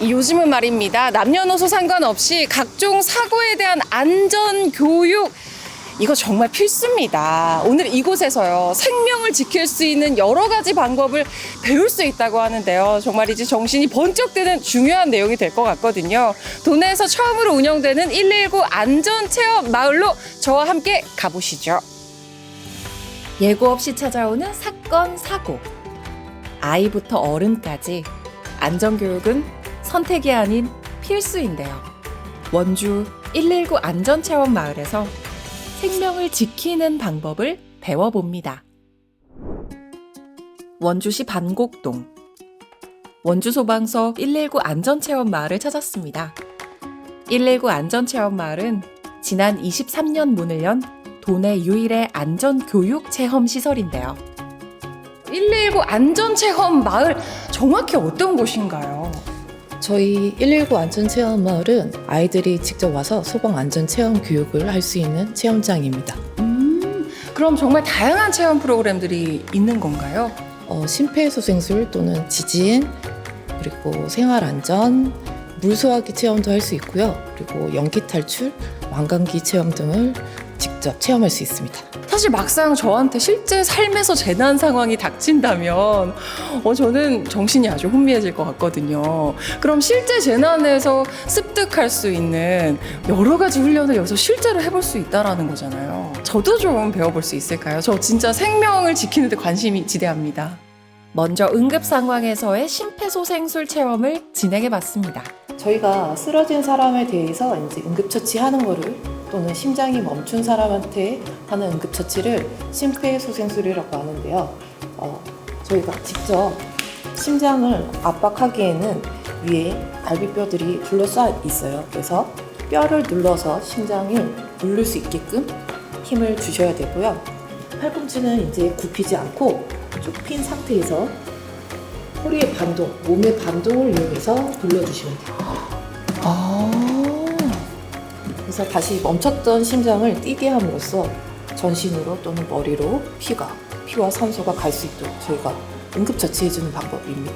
이 요즘은 말입니다. 남녀노소 상관없이 각종 사고에 대한 안전 교육 이거 정말 필수입니다. 오늘 이곳에서요 생명을 지킬 수 있는 여러 가지 방법을 배울 수 있다고 하는데요. 정말이지 정신이 번쩍 드는 중요한 내용이 될 것 같거든요. 도내에서 처음으로 운영되는 119 안전 체험 마을로 저와 함께 가보시죠. 예고 없이 찾아오는 사건 사고. 아이부터 어른까지 안전교육은 선택이 아닌 필수인데요. 원주 119 안전체험 마을에서 생명을 지키는 방법을 배워봅니다. 원주시 반곡동 원주 소방서 119 안전체험 마을을 찾았습니다. 119 안전체험 마을은 지난 23년 문을 연 도내 유일의 안전교육 체험 시설인데요. 119 안전체험 마을 정확히 어떤 곳인가요? 저희 119 안전체험 마을은 아이들이 직접 와서 소방 안전 체험 교육을 할 수 있는 체험장입니다. 음, 그럼 정말 다양한 체험 프로그램들이 있는 건가요? 어, 심폐소생술 또는 지진, 그리고 생활안전, 물소화기 체험도 할 수 있고요. 그리고 연기 탈출, 왕감기 체험 등을 직접 체험할 수 있습니다. 사실 막상 저한테 실제 삶에서 재난 상황이 닥친다면 어, 저는 정신이 아주 혼미해질 것 같거든요. 그럼 실제 재난에서 습득할 수 있는 여러 가지 훈련을 여기서 실제로 해볼 수 있다라는 거잖아요. 저도 좀 배워볼 수 있을까요? 저 진짜 생명을 지키는데 관심이 지대합니다. 먼저 응급 상황에서의 심폐소생술 체험을 진행해 봤습니다. 저희가 쓰러진 사람에 대해서 이제 응급처치하는 거를 또는 심장이 멈춘 사람한테 하는 응급처치를 심폐소생술이라고 하는데요. 어, 저희가 직접 심장을 압박하기에는 위에 갈비뼈들이 둘러싸여 있어요. 그래서 뼈를 눌러서 심장을 누를 수 있게끔 힘을 주셔야 되고요. 팔꿈치는 이제 굽히지 않고 쭉핀 상태에서 허리의 반동, 몸의 반동을 이용해서 눌러주시면 돼요. 아, 그래서 다시 멈췄던 심장을 뛰게 함으로써 전신으로 또는 머리로 피가 피와 산소가 갈 수 있도록 저희가 응급처치해주는 방법입니다.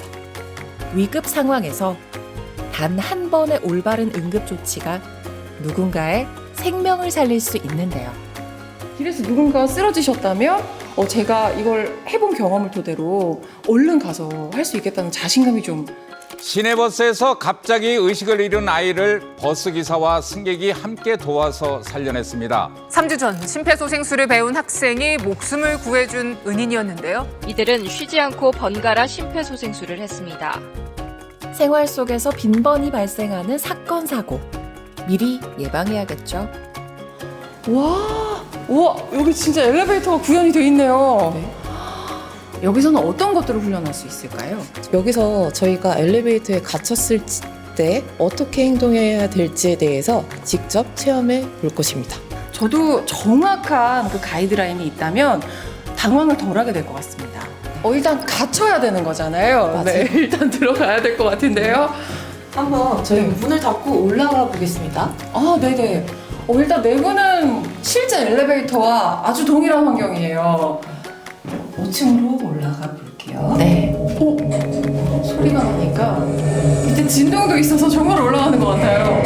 위급 상황에서 단 한 번의 올바른 응급 조치가 누군가의 생명을 살릴 수 있는데요. 길에서 누군가 쓰러지셨다면 어, 제가 이걸 해본 경험을 토대로 얼른 가서 할 수 있겠다는 자신감이 좀 시내버스에서 갑자기 의식을 잃은 아이를 버스 기사와 승객이 함께 도와서 살려냈습니다. 3주 전 심폐소생술을 배운 학생이 목숨을 구해준 은인이었는데요. 이들은 쉬지 않고 번갈아 심폐소생술을 했습니다. 생활 속에서 빈번히 발생하는 사건 사고 미리 예방해야겠죠. 와, 와 여기 진짜 엘리베이터가 구현이 돼 있네요. 네. 여기서는 어떤 것들을 훈련할 수 있을까요? 여기서 저희가 엘리베이터에 갇혔을 때 어떻게 행동해야 될지에 대해서 직접 체험해 볼 것입니다. 저도 정확한 그 가이드라인이 있다면 당황을 덜하게 될 것 같습니다. 어, 일단 갇혀야 되는 거잖아요. 맞아요. 네, 일단 들어가야 될 것 같은데요. 한번 저희 네. 문을 닫고 올라가 보겠습니다. 아, 네네. 어, 일단 내부는 실제 엘리베이터와 아주 동일한 환경이에요. 5층으로 올라가 볼게요. 네. 오, 소리가 나니까 밑에 진동도 있어서 정말 올라가는 것 같아요.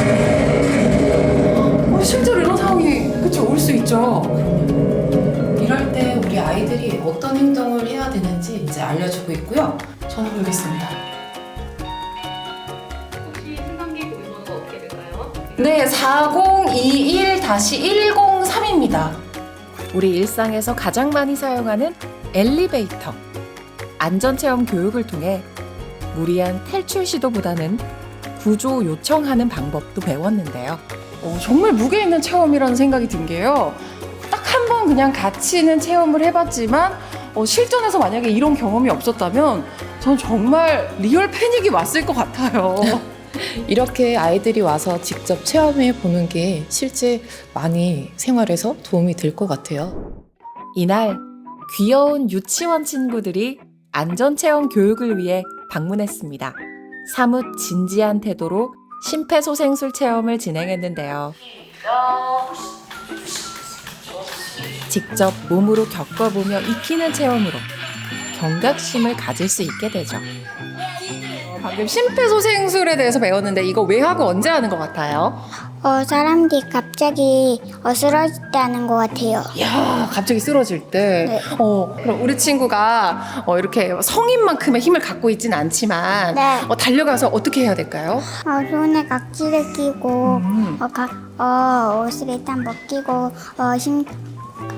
어, 실제로 이런 상황이 그쵸 올 수 있죠. 이럴 때 우리 아이들이 어떤 행동을 해야 되는지 이제 알려주고 있고요. 전화 걸겠습니다. 혹시 승강기 번호가 어떻게 될까요? 네, 4021-103입니다. 우리 일상에서 가장 많이 사용하는 엘리베이터. 안전체험 교육을 통해 무리한 탈출 시도보다는 구조 요청하는 방법도 배웠는데요. 어, 정말 무게 있는 체험이라는 생각이 든 게요. 딱 한 번 그냥 같이는 체험을 해봤지만 어, 실전에서 만약에 이런 경험이 없었다면 전 정말 리얼 패닉이 왔을 것 같아요. 이렇게 아이들이 와서 직접 체험해 보는 게 실제 많이 생활에서 도움이 될 것 같아요. 이날 귀여운 유치원 친구들이 안전체험 교육을 위해 방문했습니다. 사뭇 진지한 태도로 심폐소생술 체험을 진행했는데요. 직접 몸으로 겪어보며 익히는 체험으로 경각심을 가질 수 있게 되죠. 방금 심폐소생술에 대해서 배웠는데 이거 왜 하고 언제 하는 것 같아요? 어, 사람들이 갑자기 어, 쓰러졌다는 것 같아요. 이야, 갑자기 쓰러질 때. 네. 어, 그럼 우리 친구가 어, 이렇게 성인만큼의 힘을 갖고 있진 않지만 네. 어, 달려가서 어떻게 해야 될까요? 어, 손에 각지를 끼고 음. 어, 가, 어, 옷을 일단 벗기고 어, 심,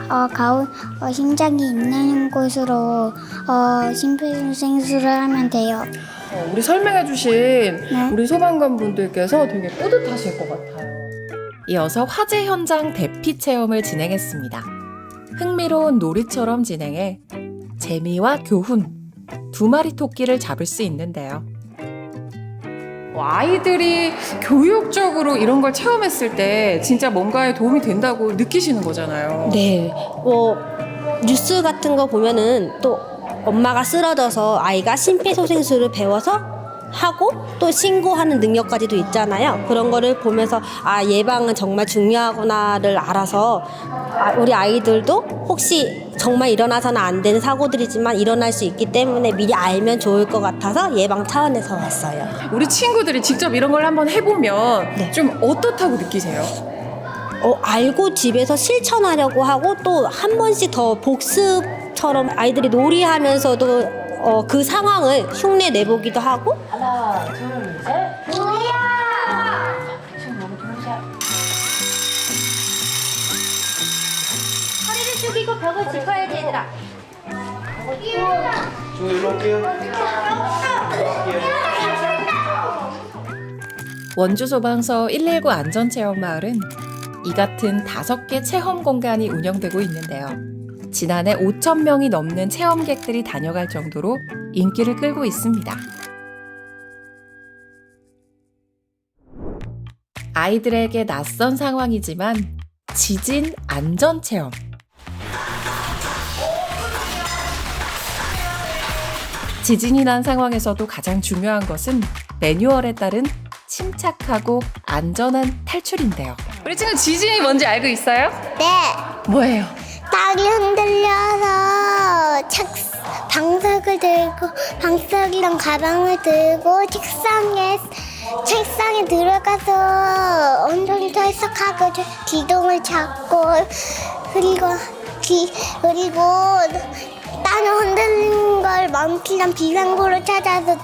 어, 가운, 어, 심장이 있는 곳으로 어, 심폐소생술을 하면 돼요. 어, 우리 설명해주신 네. 우리 소방관 분들께서 되게 뿌듯하실 것 같아요. 이어서 화재 현장 대피 체험을 진행했습니다. 흥미로운 놀이처럼 진행해 재미와 교훈 두 마리 토끼를 잡을 수 있는데요. 뭐 아이들이 교육적으로 이런 걸 체험했을 때 진짜 뭔가에 도움이 된다고 느끼시는 거잖아요. 네, 뭐 뉴스 같은 거 보면은 또 엄마가 쓰러져서 아이가 심폐소생술을 배워서 하고 또 신고하는 능력까지도 있잖아요. 그런 거를 보면서 아 예방은 정말 중요하구나를 알아서 아, 우리 아이들도 혹시 정말 일어나서는 안 되는 사고들이지만 일어날 수 있기 때문에 미리 알면 좋을 것 같아서 예방 차원에서 왔어요. 우리 친구들이 직접 이런 걸 한번 해보면 네. 좀 어떻다고 느끼세요? 어, 알고 집에서 실천하려고 하고 또 한 번씩 더 복습 처럼 아이들이 놀이하면서도 어, 그 상황을 흉내 내보기도 하고 허리를 숙이고 벽을 짚어야지 얘들아. 원주 소방서 119 안전체험 마을은 이 같은 다섯 개 체험 공간이 운영되고 있는데요. 지난해 5천 명이 넘는 체험객들이 다녀갈 정도로 인기를 끌고 있습니다. 아이들에게 낯선 상황이지만 지진 안전 체험. 지진이 난 상황에서도 가장 중요한 것은 매뉴얼에 따른 침착하고 안전한 탈출인데요. 우리 친구 지진이 뭔지 알고 있어요? 네. 뭐예요? 땅이 흔들려서 책 방석을 들고 방석이랑 가방을 들고 책상에 책상에 들어가서 탈석하고 저- 기둥을 잡고 그리고 기 그리고 땅이 흔들리는 걸 멈추는 비상구를 찾아서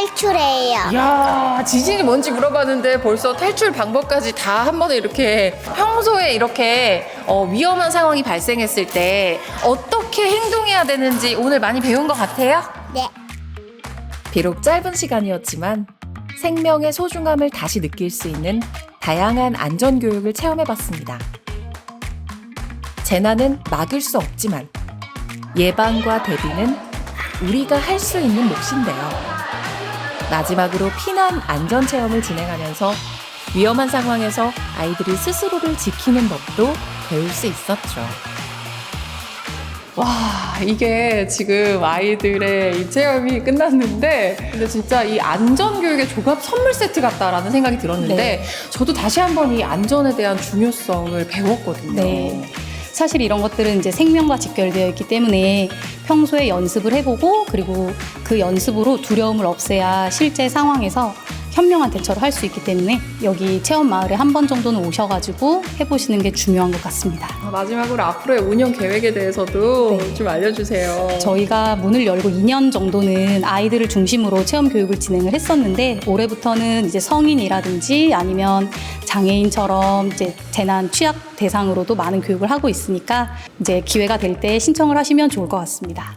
탈출해요. 야 지진이 뭔지 물어봤는데 벌써 탈출 방법까지 다 한 번에 이렇게 평소에 이렇게 어, 위험한 상황이 발생했을 때 어떻게 행동해야 되는지 오늘 많이 배운 것 같아요? 네. 비록 짧은 시간이었지만 생명의 소중함을 다시 느낄 수 있는 다양한 안전교육을 체험해봤습니다. 재난은 막을 수 없지만 예방과 대비는 우리가 할 수 있는 몫인데요. 마지막으로 피난 안전 체험을 진행하면서 위험한 상황에서 아이들이 스스로를 지키는 법도 배울 수 있었죠. 와, 이게 지금 아이들의 이 체험이 끝났는데, 근데 진짜 이 안전교육의 조각 선물 세트 같다라는 생각이 들었는데, 네. 저도 다시 한번 이 안전에 대한 중요성을 배웠거든요. 네. 사실 이런 것들은 이제 생명과 직결되어 있기 때문에 평소에 연습을 해보고 그리고 그 연습으로 두려움을 없애야 실제 상황에서 현명한 대처를 할 수 있기 때문에 여기 체험 마을에 한 번 정도는 오셔가지고 해보시는 게 중요한 것 같습니다. 아, 마지막으로 앞으로의 운영 계획에 대해서도 네. 좀 알려주세요. 저희가 문을 열고 2년 정도는 아이들을 중심으로 체험 교육을 진행을 했었는데 올해부터는 이제 성인이라든지 아니면 장애인처럼 이제 재난 취약 대상으로도 많은 교육을 하고 있으니까 이제 기회가 될 때 신청을 하시면 좋을 것 같습니다.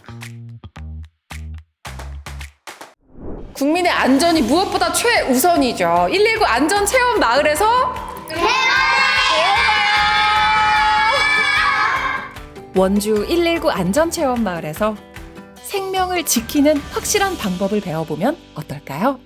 국민의 안전이 무엇보다 최우선이죠. 119 안전 체험 마을에서 원주 119 안전 체험 마을에서 생명을 지키는 확실한 방법을 배워보면 어떨까요?